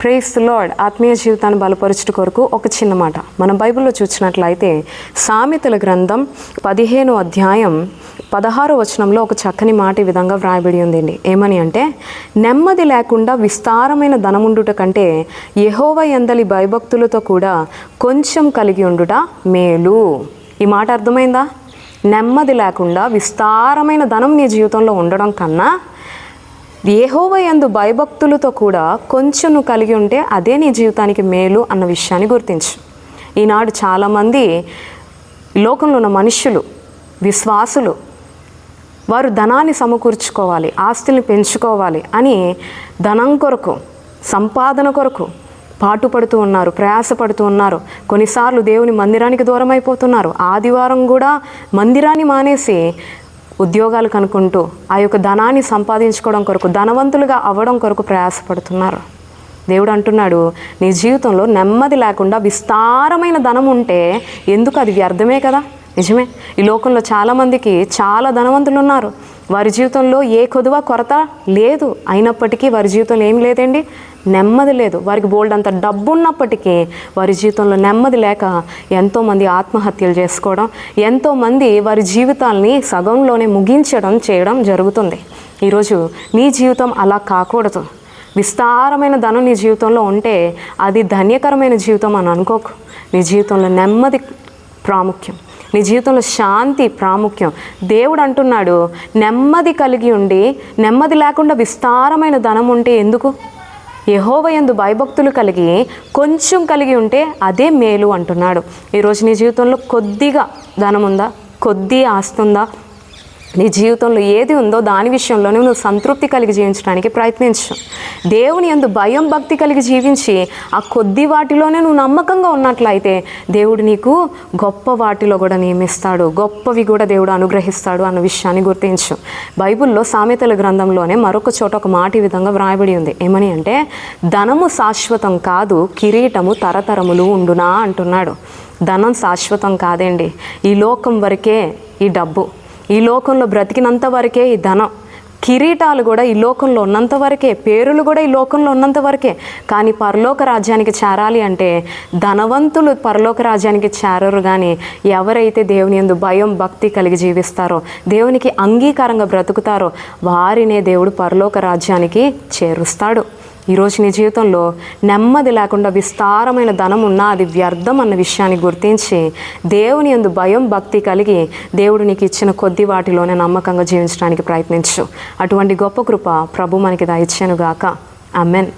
Praise lord ఆత్మీయ జీవితాన్ని బలపరచుట కొరకు ఒక చిన్న మాట. మనం బైబిల్లో చూసినట్లయితే సామెతల గ్రంథం పదిహేను అధ్యాయం పదహారు వచనంలో ఒక చక్కని మాట ఈ విధంగా వ్రాయబడి ఉందండి. ఏమని అంటే నెమ్మది లేకుండా విస్తారమైన ధనముండుట కంటే యహోవ ఎందలి భయభక్తులతో కూడా కొంచెం కలిగి ఉండుట మేలు. ఈ మాట అర్థమైందా? నెమ్మది లేకుండా విస్తారమైన ధనం నీ జీవితంలో ఉండడం కన్నా యందు భయభక్తులతో కూడా కొంచెం నువ్వు కలిగి ఉంటే అదే నీ జీవితానికి మేలు అన్న విషయాన్ని గుర్తించు. ఈనాడు చాలామంది లోకంలో ఉన్న మనుషులు విశ్వాసులు వారు ధనాన్ని సమకూర్చుకోవాలి ఆస్తుల్ని పెంచుకోవాలి అని ధనం కొరకు సంపాదన కొరకు పాటుపడుతూ ఉన్నారు ప్రయాసపడుతూ ఉన్నారు. కొన్నిసార్లు దేవుని మందిరానికి దూరం అయిపోతున్నారు ఆదివారం కూడా మందిరాన్ని మానేసి ఉద్యోగాలు కనుక్కుంటూ ఆ యొక్క ధనాన్ని సంపాదించుకోవడం కొరకు ధనవంతులుగా అవ్వడం కొరకు ప్రయాసపడుతున్నారు. దేవుడు అంటున్నాడు నీ జీవితంలో నెమ్మది లేకుండా విస్తారమైన ధనం ఉంటే ఎందుకు అది వ్యర్థమే కదా? నిజమే. ఈ లోకంలో చాలామందికి చాలా ధనవంతులు ఉన్నారు. వారి జీవితంలో ఏ కొదువ కొరత లేదు. అయినప్పటికీ వారి జీవితంలో ఏం లేదండి. నెమ్మది లేదు. వారికి బోల్డ్ అంత డబ్బు ఉన్నప్పటికీ వారి జీవితంలో నెమ్మది లేక ఎంతోమంది ఆత్మహత్యలు చేసుకోవడం ఎంతోమంది వారి జీవితాల్ని సగంలోనే ముగించడం చేయడం జరుగుతుంది. ఈరోజు నీ జీవితం అలా కాకూడదు. విస్తారమైన ధనం నీ జీవితంలో ఉంటే అది ధన్యకరమైన జీవితం అని అనుకోకు. నీ జీవితంలో నెమ్మది ప్రాముఖ్యం. నీ జీవితంలో శాంతి ప్రాముఖ్యం. దేవుడు అంటున్నాడు నెమ్మది కలిగి ఉండి నెమ్మది లేకుండా విస్తారమైన ధనం ఉంటే ఎందుకు? యహోవయందు భయభక్తులు కలిగి కొంచెం కలిగి ఉంటే అదే మేలు అంటున్నాడు. ఈరోజు నీ జీవితంలో కొద్దిగా ధనం ఉందా కొద్ది ఆస్తుందా? నీ జీవితంలో ఏది ఉందో దాని విషయంలోనే నువ్వు సంతృప్తి కలిగి జీవించడానికి ప్రయత్నించు. దేవుని ఎందు భయం భక్తి కలిగి జీవించి ఆ కొద్ది వాటిలోనే నువ్వు నమ్మకంగా ఉన్నట్లయితే దేవుడు నీకు గొప్ప వాటిలో కూడా నియమిస్తాడు. గొప్పవి కూడా దేవుడు అనుగ్రహిస్తాడు అన్న విషయాన్ని గుర్తించు. బైబిల్లో సామెతల గ్రంథంలోనే మరొక చోట ఒక మాట ఈ విధంగా వ్రాయబడి ఉంది. ఏమని అంటే ధనము శాశ్వతం కాదు కిరీటము తరతరములు ఉండునా అంటున్నాడు. ధనం శాశ్వతం కాదండి. ఈ లోకం వరకే ఈ డబ్బు. ఈ లోకంలో బ్రతికినంత వరకే ఈ ధనం. కిరీటాలు కూడా ఈ లోకంలో ఉన్నంత వరకే పేరులు కూడా ఈ లోకంలో ఉన్నంత వరకే. కానీ పరలోక రాజ్యానికి చేరాలి అంటే ధనవంతులు పరలోక రాజ్యానికి చేరరు కానీ ఎవరైతే దేవుని యందు భయం భక్తి కలిగి జీవిస్తారో దేవునికి అంగీకారంగా బ్రతుకుతారో వారినే దేవుడు పరలోక రాజ్యానికి చేరుస్తాడు. ఈరోజు నీ జీవితంలో నెమ్మది లేకుండా విస్తారమైన ధనం ఉన్నా అది వ్యర్థం అన్న విషయాన్ని గుర్తించి దేవుని ఎందు భయం భక్తి కలిగి దేవుడు నీకు ఇచ్చిన కొద్ది వాటిలోనే నమ్మకంగా జీవించడానికి ప్రయత్నించు. అటువంటి గొప్ప కృప ప్రభు మనకి దయచేనుగాక అమెన్